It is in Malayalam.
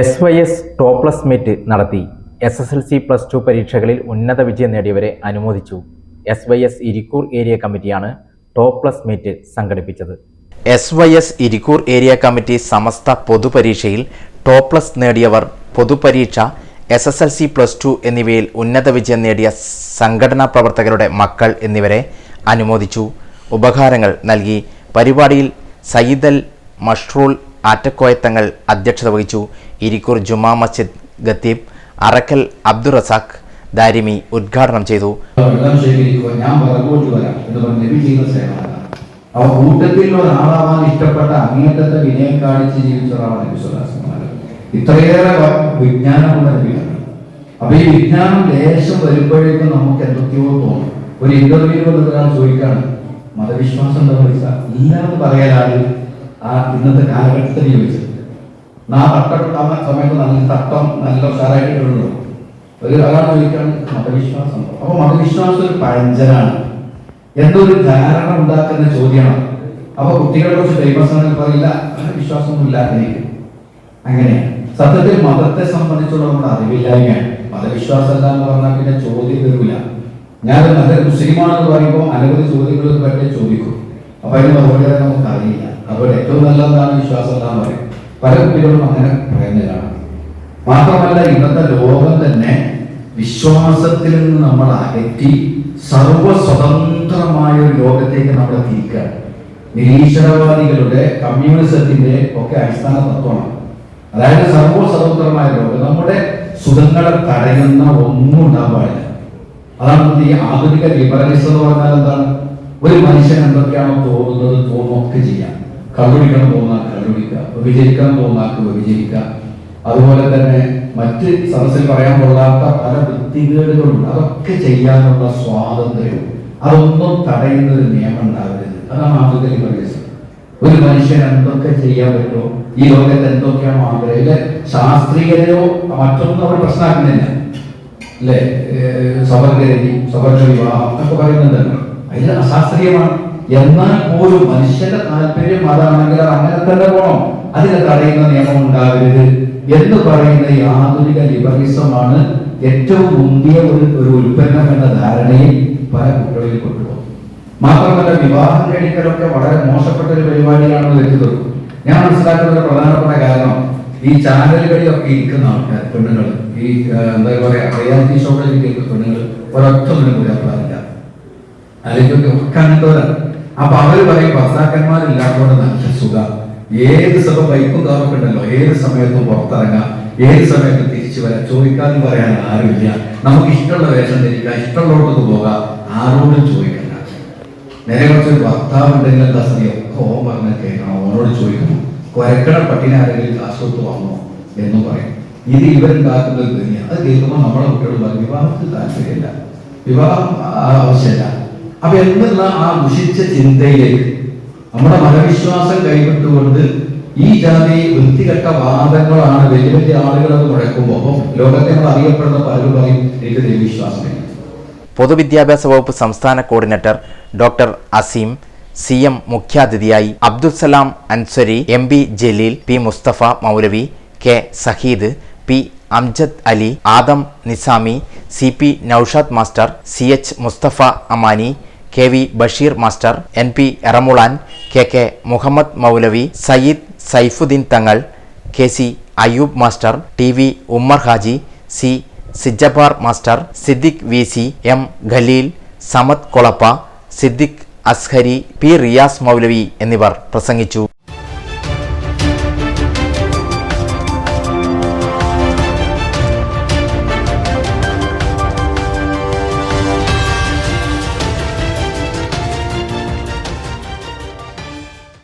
S Y S top plus meet നടത്തി S S L C plus two പരീക്ഷകളിൽ ഉന്നത വിജയം നേടിയവരെ അനുമോദിച്ചു. S Y S Irikkur area കമ്മിറ്റിയാണ് ടോപ്ലസ് മീറ്റ് സംഘടിപ്പിച്ചത്. S Y S Irikkur area committee Samastha പൊതുപരീക്ഷയിൽ top plus നേടിയവർ പൊതുപരീക്ഷ S S L C plus two എന്നിവയിൽ ഉന്നത വിജയം നേടിയ സംഘടനാ പ്രവർത്തകരുടെ മക്കൾ എന്നിവരെ അനുമോദിച്ചു. ഉപഹാരങ്ങൾ നൽകി. പരിപാടിയിൽ സയ്യിദൽ മഷ്റൂൾ ആറ്റക്കോയത്തങ്ങൾ അധ്യക്ഷത വഹിച്ചു. ഇരിക്കൂർ ജുമാ മസ്ജിദ് ഖത്തീബ് അറക്കൽ അബ്ദുൾ റസാഖ് ദാരിമി ഉദ്ഘാടനം ചെയ്തു. എന്ന് അവ കൂട്ടത്തിൽ ഒരാളാവാൻ ഇഷ്ടപ്പെട്ട അങ്ങേറ്റത്തെ വിനയം കാണിച്ച് ജീവിച്ച ഒരാളാണ് സ്വലാസ്മാർ ഇത്രയേറെ വിജ്ഞാനമുള്ള നബിയാണ്. അപ്പൊ ഈ വിജ്ഞാനം ദേശം വരുമ്പോഴേക്കും നമുക്ക് എന്തൊക്കെയോ തോന്നും. ഒരു ഇന്റർവ്യൂ ഒരാൾ ചോദിക്കാണ് മതവിശ്വാസം എന്താ പൈസ ഇല്ലാന്ന് പറയാനാണ് ആ ഇന്നത്തെ കാലഘട്ടത്തിൽ ചോദിച്ചത്. നാം സമയത്ത് നല്ല തട്ടം നല്ല ഉഷാറായിട്ടുണ്ടോ ഒരു ഒരാൾ മതവിശ്വാസം? അപ്പൊ മതവിശ്വാസം ഒരു പഴഞ്ചനാണ്. എന്തൊരു ധാരണ ഉണ്ടാക്കുന്ന ചോദ്യമാണ്. അപ്പൊ കുട്ടികളെ കുറിച്ച് ഫേമസ് പറയില്ല അങ്ങനെ ഇല്ലാതിരിക്കും സത്യത്തിൽ മതത്തെ സംബന്ധിച്ചുള്ള നമ്മുടെ അറിവില്ലായ്മയാണ്. മതവിശ്വാസമല്ല എന്ന് പറഞ്ഞാൽ പിന്നെ ചോദ്യം വരില്ല ഞാൻ നല്ലൊരു മുസ്ലിമാണെന്ന് പറയുമ്പോൾ അനവധി ചോദ്യങ്ങൾ പറ്റി ചോദിക്കും. അപ്പൊ അതിന് മറുപടി നമുക്ക് അറിയില്ല. ഏറ്റവും നല്ലതാണ് വിശ്വാസം എന്നാണ് പറയും പല കുട്ടികളും അങ്ങനെ പറയുന്നതാണ്. മാത്രമല്ല ഇന്നത്തെ ലോകം തന്നെ വിശ്വാസത്തിൽ നിന്ന് നമ്മൾ അകറ്റി സർവസ്വതന്ത്രമായ ഒരു ലോകത്തേക്ക് നമ്മൾ തിരിക്കുക നിരീശ്വരവാദികളുടെ കമ്മ്യൂണിസത്തിന്റെ ഒക്കെ അടിസ്ഥാന തത്വമാണ്. അതായത് സർവസ്വതന്ത്രമായ ലോകം. നമ്മുടെ സുഖങ്ങളെ തടയുന്ന ഒന്നും ഉണ്ടാകാൻ അതാണ് ഈ ആധുനിക ലിബറലിസം എന്ന് പറഞ്ഞാൽ എന്താണ്? ഒരു മനുഷ്യൻ എന്തൊക്കെയാണോ തോന്നുന്നത് തോന്നൊക്കെ ചെയ്യാം. കള്ളുടിക്കണം തോന്നാൻ കള്ളുടിക്കുക വിജയിക്കണം തോന്നാക്ക് വിജയിക്കുക. അതുപോലെ തന്നെ മറ്റ് സദസ്സിൽ പറയാൻ കൊള്ളാത്ത പല വൃത്തികേടുകളുണ്ട്. അതൊക്കെ ചെയ്യാനുള്ള സ്വാതന്ത്ര്യം. അതൊന്നും തടയുന്ന ഒരു നിയമം ഉണ്ടാവരുത്. അതാണ് ആദ്യത്തെ ലിബറലിസം ഒരു മനുഷ്യൻ എന്തൊക്കെ ചെയ്യാൻ പറ്റുമോ ഈ ലോകത്ത് എന്തൊക്കെയാണ് ആഗ്രഹം ഇല്ല? ശാസ്ത്രീയതയോ മറ്റൊന്നും അവർ പ്രശ്നമാക്കുന്നില്ല. അല്ലേ സ്വവർഗരതി സ്വർഗ വിവാഹം എന്നൊക്കെ പറയുന്നുണ്ടല്ലോ അതിൽ അശാസ്ത്രീയമാണ്. എന്നാൽ പോലും മനുഷ്യന്റെ താല്പര്യം അതാണെങ്കിൽ അത് അങ്ങനെ തന്നെ പോകണം അതിനെ തടയുന്ന നിയമം ഉണ്ടാവരുത് എന്ന് പറയുന്ന ഈ ആധുനിക ലിബറലിസമാണ് ഏറ്റവും മുന്തിയ ഒരു ഒരു ഉൽപ്പന്നം എന്ന ധാരണയിൽ പല കുട്ടികളിൽ കൊണ്ടുപോകും മാത്രമല്ല വിവാഹം കഴിക്കലൊക്കെ വളരെ മോശപ്പെട്ട ഒരു പരിപാടിയാണെന്ന് വരുന്നത്. ഞാൻ മനസ്സിലാക്കുന്ന പ്രധാനപ്പെട്ട കാരണം ഈ ചാനലുകളിലൊക്കെ ഇരിക്കുന്ന ആൾക്കാർ പെണ്ണുങ്ങൾ ഈ എന്താ പറയാ റിയാലിറ്റി ഷോകളിൽ ഇരിക്കുന്ന പെണ്ണുങ്ങൾ ഒരൊറ്റ ഒന്നിനും പുരാപ്പാടില്ല അല്ലെങ്കിൽ ഒക്കെ അങ്ങനത്തെ അപ്പൊ അവർ പറയും ഭർത്താക്കന്മാരില്ലാത്തതുകൊണ്ട് നല്ല സുഖ. ഏത് സഭ ബൈക്കും കാറൊക്കെ ഏത് സമയത്തും പുറത്തിറങ്ങാം. ഏത് സമയത്തും തിരിച്ചു വരാം. ചോദിക്കാനും പറയാൻ ആരുമില്ല. നമുക്ക് ഇഷ്ടമുള്ള വേഷം ധരിക്കാം. ഇഷ്ടമുള്ളവർക്ക് പോകാം. ആരോടും ചോദിക്കണ്ട. നേരെ കുറച്ച് ഒരു ഭർത്താവ് ഉണ്ടെങ്കിൽ എന്താ ഓൻ പറഞ്ഞ കേൾക്കണം. ഓനോട് ചോദിക്കണം. കുരക്കണ പട്ടിനെ ആരെങ്കിലും കാശൊത്ത് വന്നോ എന്ന് പറയും. ഇത് ഇവരുണ്ടാക്കുന്ന ദുനിയ അത് കേൾക്കുമ്പോൾ നമ്മളെ കുട്ടികൾ പറയും വിവാഹത്തിൽ താല്പര്യമില്ല. വിവാഹം ആവശ്യമില്ല. അപ്പൊ എന്നുള്ള ആ ദുഷിച്ച ചിന്തയിലേക്ക് നമ്മുടെ മതവിശ്വാസം കൈവിട്ടുകൊണ്ട് ഈ ജാതി വൃത്തികെട്ട വാദങ്ങളാണ് വലിയ വലിയ ആളുകൾ അത് മുഴക്കുമ്പോൾ ലോകത്തെ നമ്മൾ അറിയപ്പെടുന്ന പലരും പറയും എനിക്ക് ദൈവവിശ്വാസമില്ല. പൊതുവിദ്യാഭ്യാസ വകുപ്പ് സംസ്ഥാന coordinator doctor Azeem C M മുഖ്യാതിഥിയായി Abdussalam Ansari M B Jaleel P Musthafa Moulavi K Saheed P Amjad Ali Adam Nizami C P Noushad master C H Musthafa Amani K V Basheer master N P Eramulan K K Muhammad Moulavi Sayyid Saifuddin Thangal K C Ayyub master T V Ummer Haji C Sijabar master Siddique V C M Khaleel Samad Kolappa Siddique Azhari P Riyas Moulavi എന്നിവർ പ്രസംഗിച്ചു.